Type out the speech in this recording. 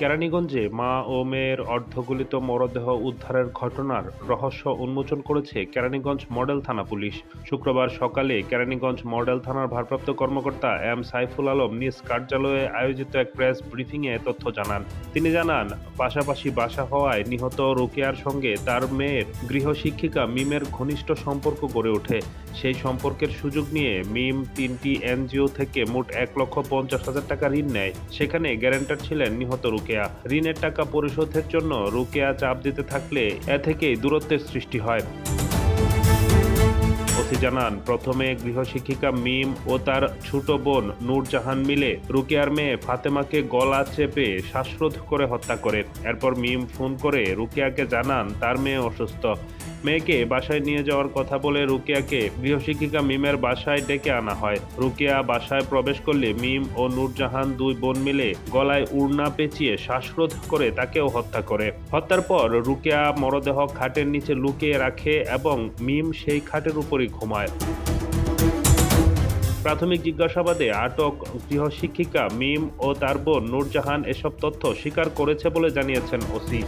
কেরানীগঞ্জে মা ও মেয়ের অর্ধগলিত মরদেহ উদ্ধারের ঘটনার রহস্য উন্মোচন করেছে কেরানীগঞ্জ মডেল থানা পুলিশ। শুক্রবার সকালে কেরানীগঞ্জ মডেল থানার ভারপ্রাপ্ত কর্মকর্তা এম সাইফুল আলম নিজ কার্যালয়ে আয়োজিত এক প্রেস ব্রিফিংয়ে তথ্য জানান। তিনি জানান, পাশাপাশি বাসা হওয়ায় নিহত রোকেয়ার সঙ্গে তার মেয়ের গৃহশিক্ষিকা মিমের ঘনিষ্ঠ সম্পর্ক গড়ে ওঠে। সেই সম্পর্কের সুযোগ নিয়ে মিম তিনটি এনজিও থেকে মোট এক লক্ষ পঞ্চাশ হাজার টাকা ঋণ নেয়। সেখানে গ্যারান্টার ছিলেন নিহত রুকেয়া। ঋণের টাকা পরিশোধের জন্য রুকেয়া চাপ দিতে থাকলে এ থেকেই দূরত্বের সৃষ্টি হয়। জানান, প্রথমে গৃহশিক্ষিকা মিম ও তার ছোট বোন নূরজাহান মিলে রুকিয়ার মেয়ে ফাতেমাকে গলা চেপে শ্বাসরোধ করে হত্যা করে এরপর মিম ফোন করে রুকিয়াকে জানান, তার মেয়ে অসুস্থ। মেয়েকে বাসায় নিয়ে যাওয়ার কথা বলে রুকিয়াকে গৃহশিক্ষিকা মিমের বাসায় ডেকে আনা হয়। রুকিয়া বাসায় প্রবেশ করলে মিম ও নূরজাহান দুই বোন মিলে গলায় উড়না পেঁচিয়ে শ্বাসরোধ করে তাকেও হত্যা করে। হত্যার পর রুকিয়া মরদেহ খাটের নিচে লুকিয়ে রাখে এবং মিম সেই খাটের উপরই ঘুমায়। প্রাথমিক জিজ্ঞাসাবাদে আটক গৃহশিক্ষিকা মিম ও তার বোন নূরজাহান এসব তথ্য স্বীকার করেছে বলে জানিয়েছেন ওসি।